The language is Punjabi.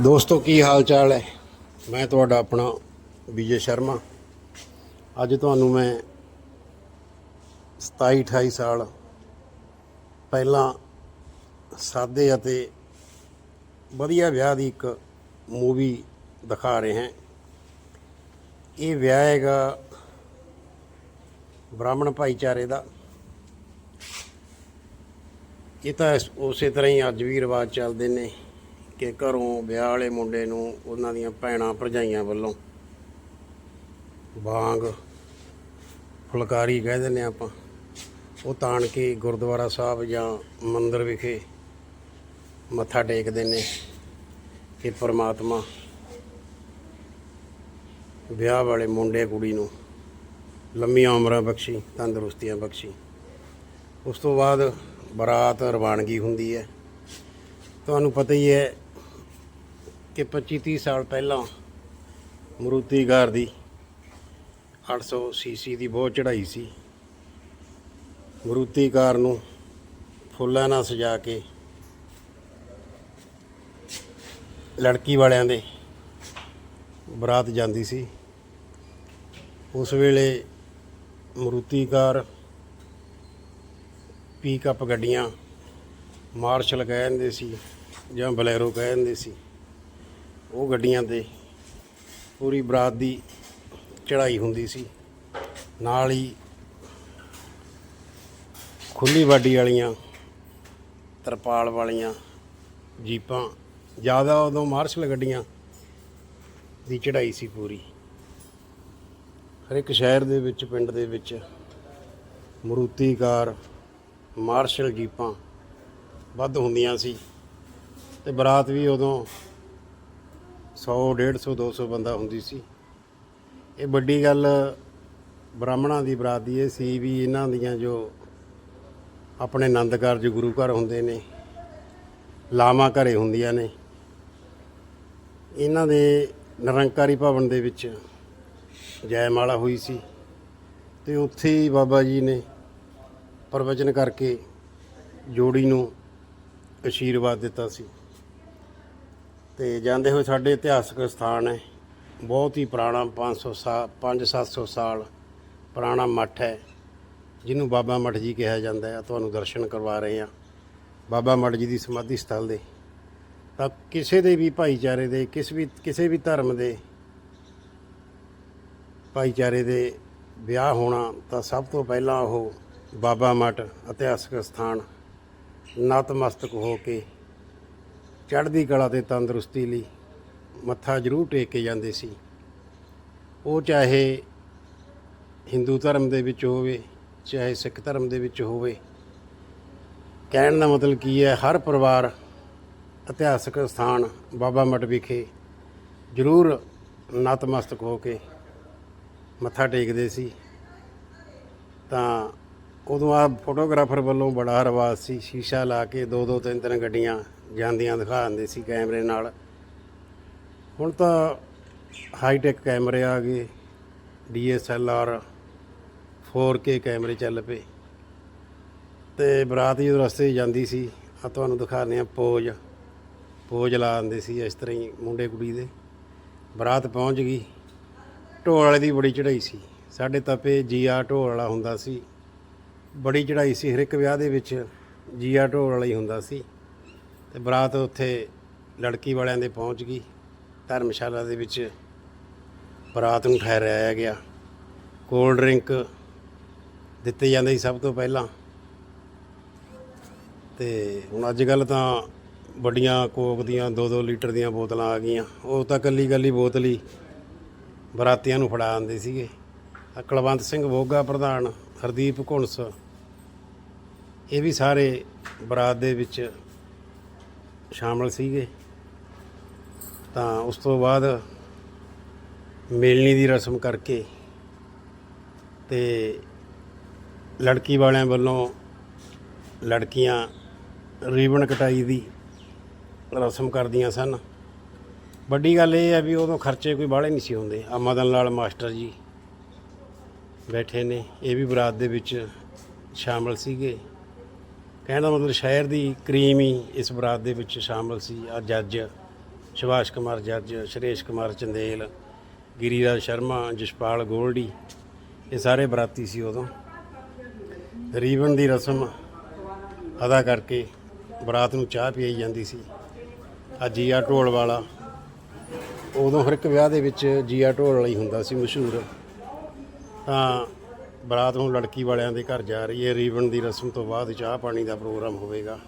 ਦੋਸਤੋ, ਕੀ ਹਾਲ ਚਾਲ ਹੈ? ਮੈਂ ਤੁਹਾਡਾ ਆਪਣਾ ਵਿਜੇ ਸ਼ਰਮਾ। ਅੱਜ ਤੁਹਾਨੂੰ ਮੈਂ 27 28 ਸਾਲ ਪਹਿਲਾਂ ਸਾਦੇ ਅਤੇ ਵਧੀਆ ਵਿਆਹ ਦੀ ਇੱਕ ਮੂਵੀ ਦਿਖਾ ਰਹੇ ਹਾਂ। ਇਹ ਵਿਆਹ ਹੈਗਾ ਬ੍ਰਾਹਮਣ ਭਾਈਚਾਰੇ ਦਾ। ਇਹ ਤਾਂ ਇਸ- ਉਸੇ ਤਰ੍ਹਾਂ ਹੀ ਅੱਜ ਵੀ ਰਿਵਾਜ ਚੱਲਦੇ ਨੇ। ਕਿ ਘਰੋਂ ਵਿਆਹ ਵਾਲੇ ਮੁੰਡੇ ਨੂੰ ਉਹਨਾਂ ਦੀਆਂ ਭੈਣਾਂ ਭਰਜਾਈਆਂ ਵੱਲੋਂ ਬਾਂਗ ਫੁਲਕਾਰੀ ਕਹਿ ਦਿੰਦੇ ਆਪਾਂ। ਉਹ ਤਾਣ ਕੇ ਗੁਰਦੁਆਰਾ ਸਾਹਿਬ ਜਾਂ ਮੰਦਿਰ ਵਿਖੇ ਮੱਥਾ ਟੇਕਦੇ ਨੇ ਕਿ ਪਰਮਾਤਮਾ ਵਿਆਹ ਵਾਲੇ ਮੁੰਡੇ ਕੁੜੀ ਨੂੰ ਲੰਮੀਆਂ ਉਮਰਾਂ ਬਖਸ਼ੀ, ਤੰਦਰੁਸਤੀਆਂ ਬਖਸ਼ੀ। ਉਸ ਤੋਂ ਬਾਅਦ ਬਰਾਤ ਰਵਾਨਗੀ ਹੁੰਦੀ ਹੈ। ਤੁਹਾਨੂੰ ਪਤਾ ਹੀ ਹੈ ਕਿ 25 30 ਸਾਲ ਪਹਿਲਾਂ ਮਰੂਤੀ ਕਾਰ ਦੀ 800 ਸੀਸੀ ਦੀ ਬਹੁਤ ਚੜਾਈ ਸੀ। ਮਰੂਤੀਕਾਰ ਨੂੰ ਫੁੱਲਾਂ ਨਾਲ ਸਜਾ ਕੇ ਲੜਕੀ ਵਾਲਿਆਂ ਦੇ ਬਰਾਤ ਜਾਂਦੀ ਸੀ। ਉਸ ਵੇਲੇ ਮਰੂਤੀ ਕਾਰ ਪੀਕਅਪ ਗੱਡੀਆਂ ਮਾਰਸ਼ਲ ਕਹਿ ਦਿੰਦੇ ਸੀ ਜਾਂ ਬਲੈਰੋ ਕਹਿ ਦਿੰਦੇ ਸੀ। ਉਹ ਗੱਡੀਆਂ ਤੇ ਪੂਰੀ ਬਰਾਤ ਦੀ ਚੜ੍ਹਾਈ ਹੁੰਦੀ ਸੀ। ਨਾਲ ਹੀ ਖੁੱਲੀ ਬਾਡੀ ਵਾਲੀਆਂ, ਤਰਪਾਲ ਵਾਲੀਆਂ ਜੀਪਾਂ, ਜ਼ਿਆਦਾ ਉਦੋਂ ਮਾਰਸ਼ਲ ਗੱਡੀਆਂ ਦੀ ਚੜ੍ਹਾਈ ਸੀ ਪੂਰੀ। ਹਰ ਇੱਕ ਸ਼ਹਿਰ ਦੇ ਵਿੱਚ, ਪਿੰਡ ਦੇ ਵਿੱਚ ਮਰੂਤੀ ਕਾਰ ਮਾਰਸ਼ਲ ਜੀਪਾਂ ਵੱਧ ਹੁੰਦੀਆਂ ਸੀ ਤੇ ਬਰਾਤ ਵੀ ਉਦੋਂ 100 150 200 ਬੰਦਾ ਹੁੰਦੀ ਸੀ। ਇਹ ਵੱਡੀ ਗੱਲ ਬ੍ਰਾਹਮਣਾਂ ਦੀ ਬਰਾਤ ਦੀ ਇਹ ਸੀ ਵੀ ਇਹਨਾਂ ਦੀਆਂ ਜੋ ਆਪਣੇ ਆਨੰਦ ਕਾਰਜ ਗੁਰੂ ਘਰ ਹੁੰਦੇ ਨੇ, ਲਾਵਾਂ ਘਰੇ ਹੁੰਦੀਆਂ ਨੇ, ਇਹਨਾਂ ਦੇ ਨਿਰੰਕਾਰੀ ਭਵਨ ਦੇ ਵਿੱਚ ਜੈਮਾਲਾ ਹੋਈ ਸੀ ਤੇ ਉੱਥੇ ਹੀ ਬਾਬਾ ਜੀ ਨੇ ਪ੍ਰਵਚਨ ਕਰਕੇ ਜੋੜੀ ਨੂੰ ਅਸ਼ੀਰਵਾਦ ਦਿੱਤਾ ਸੀ। ਤੇ ਜਾਂਦੇ ਹੋਏ ਸਾਡੇ ਇਤਿਹਾਸਕ ਸਥਾਨ ਹੈ। ਬਹੁਤ ਹੀ ਪੁਰਾਣਾ 500 ਸਾਲ 5-700 ਸਾਲ ਪੁਰਾਣਾ ਮੱਠ ਹੈ, ਜਿਹਨੂੰ ਬਾਬਾ ਮੱਠ ਜੀ ਕਿਹਾ ਜਾਂਦਾ ਹੈ। ਤੁਹਾਨੂੰ ਦਰਸ਼ਨ ਕਰਵਾ ਰਹੇ ਹਾਂ। ਬਾਬਾ ਮੱਠ ਜੀ ਦੀ ਸਮਾਧੀ ਸਥਲ ਦੇ। ਤਾਂ ਕਿਸੇ ਦੇ ਵੀ ਭਾਈਚਾਰੇ ਦੇ, ਕਿਸ ਵੀ, ਕਿਸੇ ਵੀ ਧਰਮ ਦੇ ਭਾਈਚਾਰੇ ਦੇ ਵਿਆਹ ਹੋਣਾ, ਤਾਂ ਸਭ ਤੋਂ ਪਹਿਲਾਂ ਉਹ ਬਾਬਾ ਮੱਠ ਇਤਿਹਾਸਕ ਸਥਾਨ ਨਤਮਸਤਕ ਹੋ ਕੇ ਚੜ੍ਹਦੀ ਕਲਾ ਤੇ ਤੰਦਰੁਸਤੀ ਲਈ ਮੱਥਾ ਜ਼ਰੂਰ ਟੇਕ ਕੇ ਜਾਂਦੇ ਸੀ। ਉਹ ਚਾਹੇ ਹਿੰਦੂ ਧਰਮ ਦੇ ਵਿੱਚ ਹੋਵੇ, ਚਾਹੇ ਸਿੱਖ ਧਰਮ ਦੇ ਵਿੱਚ ਹੋਵੇ, ਕਹਿਣ ਦਾ ਮਤਲਬ ਕੀ ਹੈ, ਹਰ ਪਰਿਵਾਰ, ਇਤਿਹਾਸਕ ਸਥਾਨ ਬਾਬਾ ਮੱਠ ਵਿਖੇ ਜ਼ਰੂਰ ਨਤਮਸਤਕ ਹੋ ਕੇ ਮੱਥਾ ਟੇਕਦੇ ਸੀ। ਤਾਂ ਉਦੋਂ ਆ ਫੋਟੋਗ੍ਰਾਫਰ ਵੱਲੋਂ ਬੜਾ ਰਿਵਾਜ ਸੀ, ਸ਼ੀਸ਼ਾ ਲਾ ਕੇ ਦੋ ਦੋ ਤਿੰਨ ਤਿੰਨ ਗੱਡੀਆਂ ਜਾਂਦੀਆਂ ਦਿਖਾ ਦਿੰਦੇ ਸੀ ਕੈਮਰੇ ਨਾਲ। ਹੁਣ ਤਾਂ ਹਾਈ ਟੈਕ ਕੈਮਰੇ ਆ ਗਏ ਡੀਐਸਐਲਆਰ 4K ਕੈਮਰੇ ਚੱਲ ਪਏ। ਤੇ ਬਰਾਤ ਜਦੋਂ ਰਸਤੇ ਜਾਂਦੀ ਸੀ ਆ ਤੁਹਾਨੂੰ ਦਿਖਾਉਂਦੇ ਆ ਪੋਜ। ਪੋਜ ਲਾ ਦਿੰਦੇ ਸੀ ਇਸ ਤਰ੍ਹਾਂ ਹੀ ਮੁੰਡੇ ਕੁੜੀ ਦੇ। ਬਰਾਤ ਪਹੁੰਚ ਗਈ। ਢੋਲ ਵਾਲੇ ਦੀ ਬੜੀ ਚੜ੍ਹਾਈ ਸੀ। ਸਾਡੇ ਤਪੇ ਜੀਆ ਢੋਲ ਵਾਲਾ ਹੁੰਦਾ ਸੀ। ਬੜੀ ਚੜ੍ਹਾਈ ਸੀ। ਹਰ ਇੱਕ ਵਿਆਹ ਦੇ ਵਿੱਚ ਜੀਆ ਢੋਲ ਵਾਲਾ ਹੀ ਹੁੰਦਾ ਸੀ। ਤੇ ਬਰਾਤ ਉੱਥੇ ਲੜਕੀ ਵਾਲਿਆਂ ਦੇ ਪਹੁੰਚ ਗਈ। ਧਰਮਸ਼ਾਲਾ ਦੇ ਵਿੱਚ ਬਰਾਤ ਨੂੰ ਠਹਿਰਾਇਆ ਗਿਆ। ਕੋਲਡ ਡਰਿੰਕ ਦਿੱਤੇ ਜਾਂਦੇ ਸੀ ਸਭ ਤੋਂ ਪਹਿਲਾਂ। ਤੇ ਹੁਣ ਅੱਜ ਕੱਲ ਤਾਂ ਵੱਡੀਆਂ ਕੋਕ ਦੀਆਂ 2-2 ਲੀਟਰ ਦੀਆਂ ਬੋਤਲਾਂ ਆ ਗਈਆਂ। ਉਹ ਤਾਂ ਕੱਲੀ ਕੱਲੀ ਬੋਤਲ ਹੀ ਬਰਾਤੀਆਂ ਨੂੰ ਫੜਾ ਦਿੰਦੇ ਸੀਗੇ। ਆਹ ਕੁਲਵੰਤ ਸਿੰਘ ਬੋਗਾ ਪ੍ਰਧਾਨ, ਹਰਦੀਪ ਘੁੰਸ। ਇਹ ਵੀ ਸਾਰੇ ਬਰਾਤ ਦੇ ਵਿੱਚ ਸ਼ਾਮਲ ਸੀਗੇ। ਤਾਂ ਉਸ ਤੋਂ ਬਾਅਦ ਮੇਲਣੀ ਦੀ ਰਸਮ ਕਰਕੇ ਤੇ ਲੜਕੀ ਵਾਲਿਆਂ ਵੱਲੋਂ ਲੜਕੀਆਂ ਰੀਬਨ ਕਟਾਈ ਦੀ ਰਸਮ ਕਰਦੀਆਂ ਸਨ। ਵੱਡੀ ਗੱਲ ਇਹ ਹੈ ਵੀ ਉਦੋਂ ਖਰਚੇ ਕੋਈ ਬਾਹਲੇ ਨਹੀਂ ਸੀ ਹੁੰਦੇ। ਆ ਮਦਨ ਲਾਲ ਮਾਸਟਰ ਜੀ ਬੈਠੇ ਨੇ, ਇਹ ਵੀ ਬਰਾਤ ਦੇ ਵਿੱਚ ਸ਼ਾਮਲ ਸੀਗੇ। ਕਹਿਣ ਦਾ ਮਤਲਬ ਸ਼ਹਿਰ ਦੀ ਕਰੀਮ ਹੀ ਇਸ ਬਰਾਤ ਦੇ ਵਿੱਚ ਸ਼ਾਮਲ ਸੀ। ਆ ਜੱਜ ਸੁਭਾਸ਼ ਕੁਮਾਰ ਜੱਜ, ਸ਼੍ਰੇਸ਼ ਕੁਮਾਰ ਚੰਦੇਲ, ਗਿਰੀਰਾਜ ਸ਼ਰਮਾ, ਜਸਪਾਲ ਗੋਲਡੀ, ਇਹ ਸਾਰੇ ਬਰਾਤੀ ਸੀ ਉਦੋਂ। ਰੀਬਨ ਦੀ ਰਸਮ ਅਦਾ ਕਰਕੇ ਬਰਾਤ ਨੂੰ ਚਾਹ ਪੀਈ ਜਾਂਦੀ ਸੀ। ਆ ਜੀਆ ਢੋਲ ਵਾਲਾ ਉਦੋਂ ਹਰ ਇੱਕ ਵਿਆਹ ਦੇ ਵਿੱਚ ਜੀਆ ਢੋਲ ਵਾਲਾ ਹੀ ਹੁੰਦਾ ਸੀ ਮਸ਼ਹੂਰ। ਤਾਂ ਬਰਾਤ ਹੁਣ ਲੜਕੀ ਵਾਲਿਆਂ ਦੇ ਘਰ ਜਾ ਰਹੀ ਹੈ। ਰੀਵਨ ਦੀ ਰਸਮ ਤੋਂ ਬਾਅਦ ਚਾਹ ਪਾਣੀ ਦਾ ਪ੍ਰੋਗਰਾਮ ਹੋਵੇਗਾ।